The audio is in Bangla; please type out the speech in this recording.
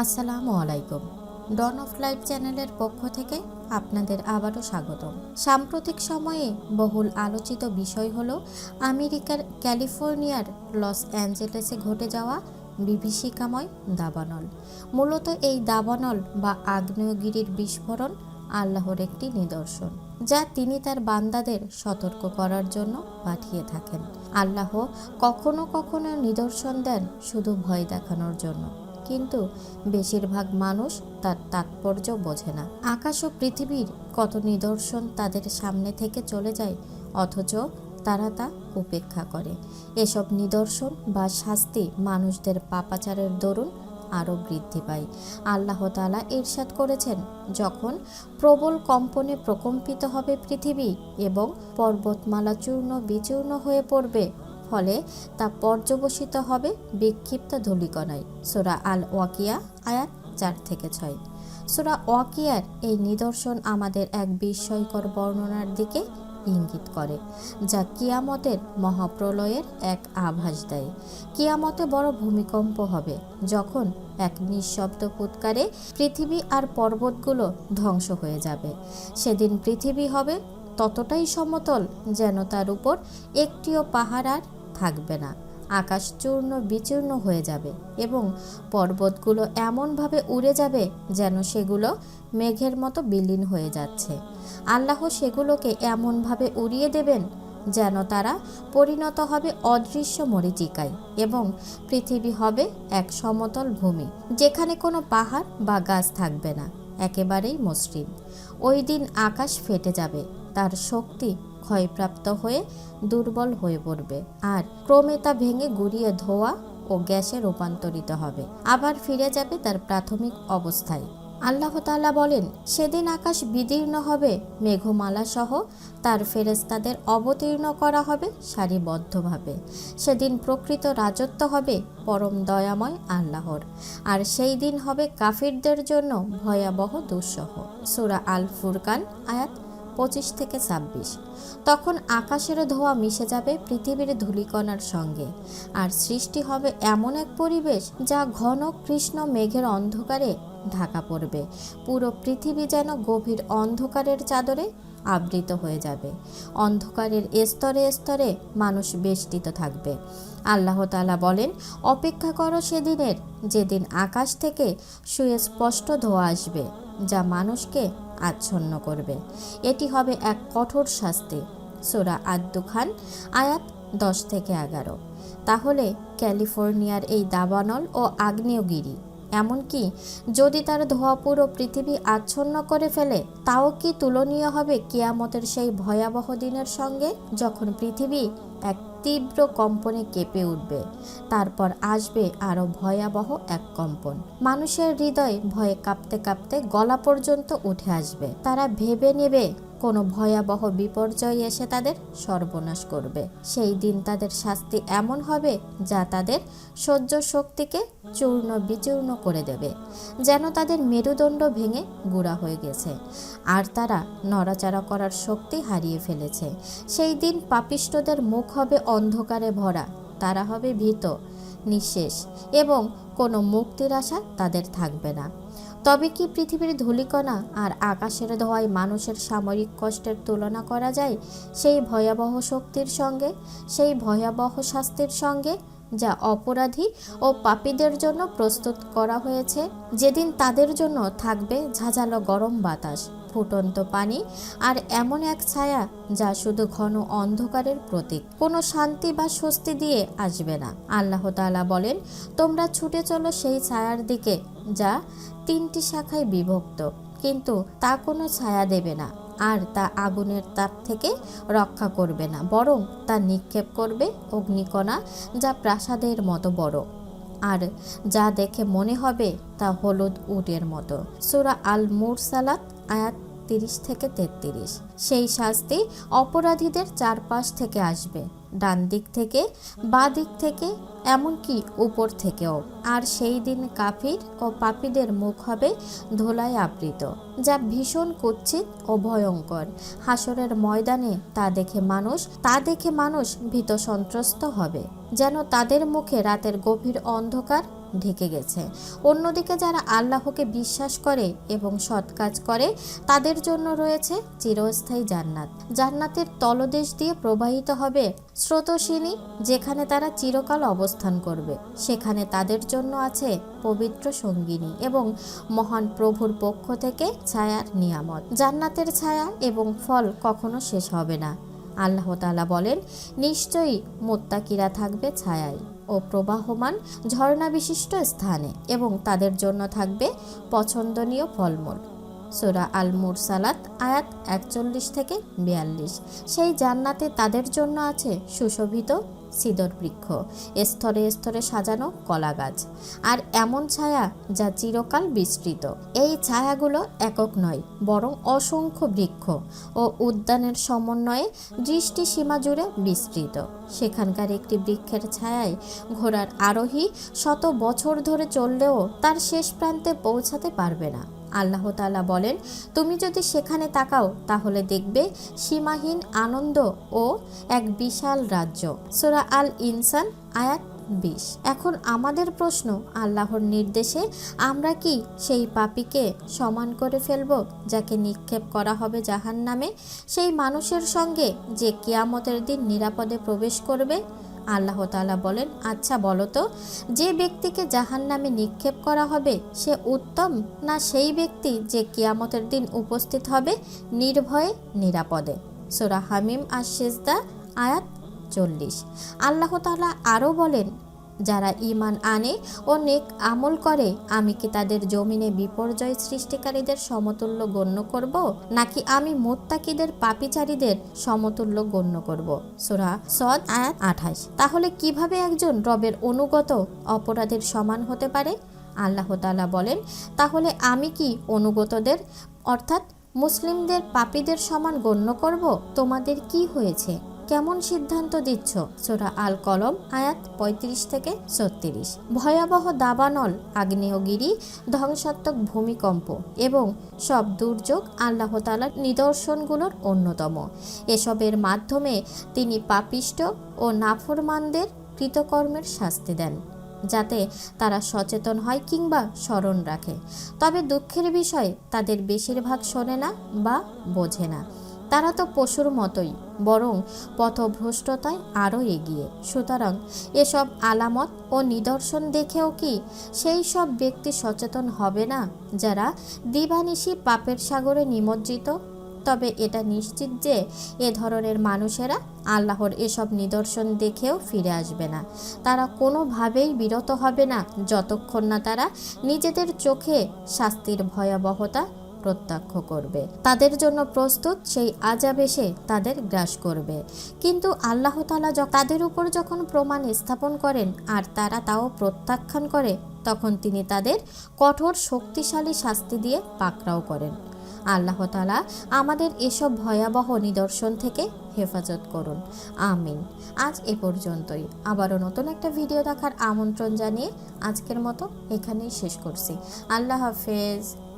আসসালামু আলাইকুম। ডন অফ লাইফ চ্যানেলের পক্ষ থেকে আপনাদের আবারও স্বাগতম। সাম্প্রতিক সময়ে বহুল আলোচিত বিষয় হল আমেরিকার ক্যালিফোর্নিয়ার লস অ্যাঞ্জেলেসে ঘটে যাওয়া বিভীষিকাময় দাবানল। মূলত এই দাবানল বা আগ্নেয়গিরির বিস্ফোরণ আল্লাহর একটি নিদর্শন, যা তিনি তার বান্দাদের সতর্ক করার জন্য পাঠিয়ে থাকেন। আল্লাহ কখনো কখনো নিদর্শন দেন শুধু ভয় দেখানোর জন্য। কিন্তু বেশিরভাগ মানুষ তার তাৎপর্য বোঝে না। আকাশ ও পৃথিবীর কত নিদর্শন তাদের সামনে থেকে চলে যায়, অথচ তারা তা উপেক্ষা করে। এসব নিদর্শন বা শাস্তি মানুষদের পাপাচারের দরুন আরও বৃদ্ধি পায়। আল্লাহ তালা ইরশাদ করেছেন, যখন প্রবল কম্পনে প্রকম্পিত হবে পৃথিবী এবং পর্বতমালা চূর্ণ বিচূর্ণ হয়ে পড়বে ফলে তা পর্যবসিত হবে বিক্ষিপ্ত ধূলিকণায়। সোরা আল ওয়াকিয়া আয়াত চার থেকে ছয়। সোরা ওয়াকিয়ার এই নিদর্শন আমাদের এক বিস্ময়কর বর্ণনার দিকে ইঙ্গিত করে, যা কিয়ামতের মহাপ্রলয়ের এক আভাস দেয়। কিয়ামতে বড় ভূমিকম্প হবে, যখন এক নিঃশব্দ ফুৎকারে পৃথিবী আর পর্বতগুলো ধ্বংস হয়ে যাবে। সেদিন পৃথিবী হবে ততটাই সমতল যেন তার উপর একটিও পাহাড় আর থাকবে না। আকাশ চূর্ণ বিচূর্ণ হয়ে যাবে এবং পর্বতগুলো এমনভাবে উড়ে যাবে যেন সেগুলো মেঘের মতো বিলীন হয়ে যাচ্ছে। আল্লাহ সেগুলোকে এমনভাবে উড়িয়ে দেবেন যেন তারা পরিণত হবে অদৃশ্য মরিচিকায় এবং পৃথিবী হবে এক সমতল ভূমি যেখানে কোনো পাহাড় বা গাছ থাকবে না, একেবারেই মসৃণ। ওই দিন আকাশ ফেটে যাবে, তার শক্তি ক্ষয়প্রাপ্ত হয়ে দুর্বল হয়ে পড়বে। আর ক্রমে তা ভেঙে গুড়িয়ে ধোয়া ও গ্যাসে রূপান্তরিত হবে। আবার ফিরে যাবে তার প্রাথমিক অবস্থায়। আল্লাহ তাআলা বলেন, সেদিন আকাশ বিদীর্ণ হবে, মেঘমালা সহ তার ফেরেস্তাদের অবতীর্ণ করা হবে সারিবদ্ধভাবে। সেদিন প্রকৃত রাজত্ব হবে পরম দয়াময় আল্লাহর। আর সেই দিন হবে কাফিরদের জন্য ভয়াবহ দুঃসহ। সুরা আল ফুরকান আয়াত পঁচিশ থেকে ছাব্বিশ। তখন আকাশের ধোয়া মিশে যাবে পৃথিবীর ধূলিকণার সঙ্গে। আর সৃষ্টি হবে এমন এক পরিবেশ যা ঘন কৃষ্ণ মেঘের অন্ধকারে ঢাকা পড়বে। পুরো পৃথিবী যেন গভীর অন্ধকারের চাদরে আবৃত হয়ে যাবে। অন্ধকারের স্তরে স্তরে মানুষ বেষ্টিত থাকবে। আল্লাহ তাআলা বলেন, অপেক্ষা করো সেদিনের যেদিন আকাশ থেকে সুস্পষ্ট ধোয়া আসবে, যা মানুষকে আচ্ছন্ন করবে। এটি হবে এক কঠোর শাস্তি। সোরা আদ্দু খান আয়াত দশ থেকে এগারো। তাহলে ক্যালিফোর্নিয়ার এই দাবানল ও আগ্নেয়গিরি এমনকি যদি তার ধোয়া পুরো পৃথিবী আচ্ছন্ন করে ফেলে, তাও কি তুলনীয় হবে কিয়ামতের সেই ভয়াবহ দিনের সঙ্গে যখন পৃথিবী এক তীব্র কম্পনে কেঁপে উঠবে। তারপর আসবে আরও ভয়াবহ এক কম্পন। মানুষের হৃদয় ভয়ে কাঁপতে কাঁপতে গলা পর্যন্ত উঠে আসবে। তারা ভেবে নেবে কোনো ভয়াবহ বিপর্যয় এসে তাদের সর্বনাশ করবে। সেই দিন তাদের শাস্তি এমন হবে যা তাদের সহ্য শক্তিকে চূর্ণ বিচূর্ণ করে দেবে, যেন তাদের মেরুদণ্ড ভেঙে গুড়া হয়ে গেছে। আর তারা নড়াচড়া করার শক্তি হারিয়ে ফেলেছে। সেই দিন পাপিষ্টদের মুখ হবে অন্ধকারে ভরা, তারা হবে ভীত। নিঃশেষ এবং কোনো মুক্তির আশা তাদের থাকবে না। তবে কি পৃথিবীর ধূলিকণা আর আকাশের ধোয়ায় মানুষের সামরিক কষ্টের তুলনা করা যায়? সেই ভয়াবহ শক্তির সঙ্গে, সেই ভয়াবহ শাস্তির সঙ্গে যা অপরাধী ও পাপীদের জন্য প্রস্তুত করা হয়েছে। যেদিন তাদের জন্য থাকবে ঝাঁঝালো গরম বাতাস, ফুটন্ত পানি আর এমন এক ছায়া যা শুধু ঘন অন্ধকারের প্রতীক। কোনো শান্তি বা স্বস্তি দিয়ে আসবে না। আল্লাহ তাআলা বলেন, তোমরা ছুটে চলো সেই ছায়ার দিকে যা তিনটি শাখায় বিভক্ত। কিন্তু তা কোনো ছায়া দেবে না। আর তা আগুনের তাপ থেকে রক্ষা করবে না, বরং তা নিক্ষেপ করবে অগ্নিকণা যা প্রাসাদের মতো বড়। আর যা দেখে মনে হবে তা হলুদ উটের মতো। সুরা আল মুরসালাত আয়াত তিরিশ থেকে তেত্রিশ। সেই শাস্তি অপরাধীদের চারপাশ থেকে আসবে, ডান দিক থেকে, বা দিক থেকে এমনকি উপর থেকেও। আর সেই দিন কাফির ও পাপীদের মুখ হবে ধোলায় আবৃত, যা ভীষণ কুৎসিত ও ভয়ঙ্কর। হাসরের ময়দানে তা দেখে মানুষ, তা দেখে মানুষ ভীত সন্ত্রস্ত হবে, যেন তাদের মুখে রাতের গভীর অন্ধকার ঢেকে গেছে। অন্যদিকে যারা আল্লাহকে বিশ্বাস করে এবং সৎ কাজ করে, তাদের জন্য রয়েছে চিরস্থায়ী জান্নাত। জান্নাতের তলদেশ দিয়ে প্রবাহিত হবে স্রোতসিনী, যেখানে তারা চিরকাল অবস্থান করবে। সেখানে তাদের জন্য আছে পবিত্র সঙ্গিনী এবং মহান প্রভুর পক্ষ থেকে ছায়ার নিয়ামত। জান্নাতের ছায়া এবং ফল কখনো শেষ হবে না। আল্লাহ তাআলা বলেন, নিশ্চয়ই মোত্তাকিরা থাকবে ছায়ায়। ও প্রবাহমান ঝর্ণা বিশিষ্ট স্থানে এবং তাদের জন্য থাকবে পছন্দনীয় ফলমূল। সোরা আল মুরসালাত আয়াত একচল্লিশ থেকে বিয়াল্লিশ। সেই জান্নাতে তাদের জন্য আছে সুশোভিত সিদর বৃক্ষ স্তরে স্তরে সাজানো কলা গাছ আর এমন ছায়া যা চিরকাল বিস্তৃত। এই ছায়াগুলো একক নয়, বরং অসংখ্য বৃক্ষ ও উদ্যানের সমন্বয়ে দৃষ্টি সীমা জুড়ে বিস্তৃত। সেখানকার একটি বৃক্ষের ছায়ায় ঘোড়ার আরোহী শত বছর ধরে চললেও তার শেষ প্রান্তে পৌঁছাতে পারবে না। আল্লাহ তালা বলেন, তুমি যদি সেখানে তাকাও, তাহলে দেখবে সীমাহীন আনন্দ ও এক বিশাল রাজ্য। সোরা আল ইনসান আয়াত বিশ। এখন আমাদের প্রশ্ন, আল্লাহর নির্দেশে আমরা কি সেই পাপিকে সমান করে ফেলব, যাকে নিক্ষেপ করা হবে জাহান নামে সেই মানুষের সঙ্গে যে কিয়ামতের দিন নিরাপদে প্রবেশ করবে? আল্লাহ তালা বলেন আচ্ছা বলো তো, যে ব্যক্তিকে জাহান নামে নিক্ষেপ করা হবে, সে উত্তম না সেই ব্যক্তি যে কিয়ামতের দিন উপস্থিত হবে নির্ভয়ে, নিরাপদে? সোরা হামিম আর আয়াত চল্লিশ। আল্লাহ তালা আরও বলেন যারা ঈমান আনে ও নেক আমল করে, আমি কি তাদের জমিনে বিপর্যয় সৃষ্টিকারীদের সমতুল্য গণ্য করব, নাকি আমি মোত্তাকিদের পাপিচারীদের সমতুল্য গণ্য করব? সূরা সদ, আয়াত আঠাশ। তাহলে কীভাবে একজন রবের অনুগত অপরাধের সমান হতে পারে? আল্লাহ বলেন, তাহলে আমি কি অনুগতদের, অর্থাৎ মুসলিমদের পাপীদের সমান গণ্য করব? তোমাদের কি হয়েছে? কেমন সিদ্ধান্ত দিচ্ছ? সোরা আল কলম আয়াত ৩৫ থেকে ছত্রিশ। ভয়াবহ দাবানল, আগ্নেয়গিরি, ধ্বংসাত্মক ভূমিকম্প এবং সব দুর্যোগ আল্লাহ তালার নিদর্শনগুলোর অন্যতম। এসবের মাধ্যমে তিনি পাপিষ্ট ও নাফরমানদের কৃতকর্মের শাস্তি দেন, যাতে তারা সচেতন হয় কিংবা স্মরণ রাখে। তবে দুঃখের বিষয় তাদের বেশিরভাগ শোনে না বা বোঝে না। তারা তো পশুর মতোই, বরং পথভ্রষ্টতায় আরও এগিয়ে। সুতরাং এসব আলামত ও নিদর্শন দেখেও কি সেই সব ব্যক্তি সচেতন হবে না, যারা দিবানিশি পাপের সাগরে নিমজ্জিত? তবে এটা নিশ্চিত যে এ ধরনের মানুষেরা আল্লাহর এসব নিদর্শন দেখেও ফিরে আসবে না। তারা কোনোভাবেই বিরত হবে না, যতক্ষণ না তারা নিজেদের চোখে শাস্তির ভয়াবহতা প্রত্যক্ষ করবে। তাদের জন্য প্রস্তুত, সেই আজাব এসে তাদের গ্রাস করবে। কিন্তু আল্লাহ তালা তাদের উপর যখন প্রমাণ স্থাপন করেন আর তারা তাও প্রত্যাখ্যান করে, তখন তিনি তাদের কঠোর শক্তিশালী শাস্তি দিয়ে পাকড়াও করেন। আল্লাহ তালা আমাদের এসব ভয়াবহ নিদর্শন থেকে হেফাজত করুন। আমিন। আজ এ পর্যন্তই। আবারও নতুন একটা ভিডিও দেখার আমন্ত্রণ জানিয়ে আজকের মতো এখানেই শেষ করছি। আল্লাহ হাফেজ।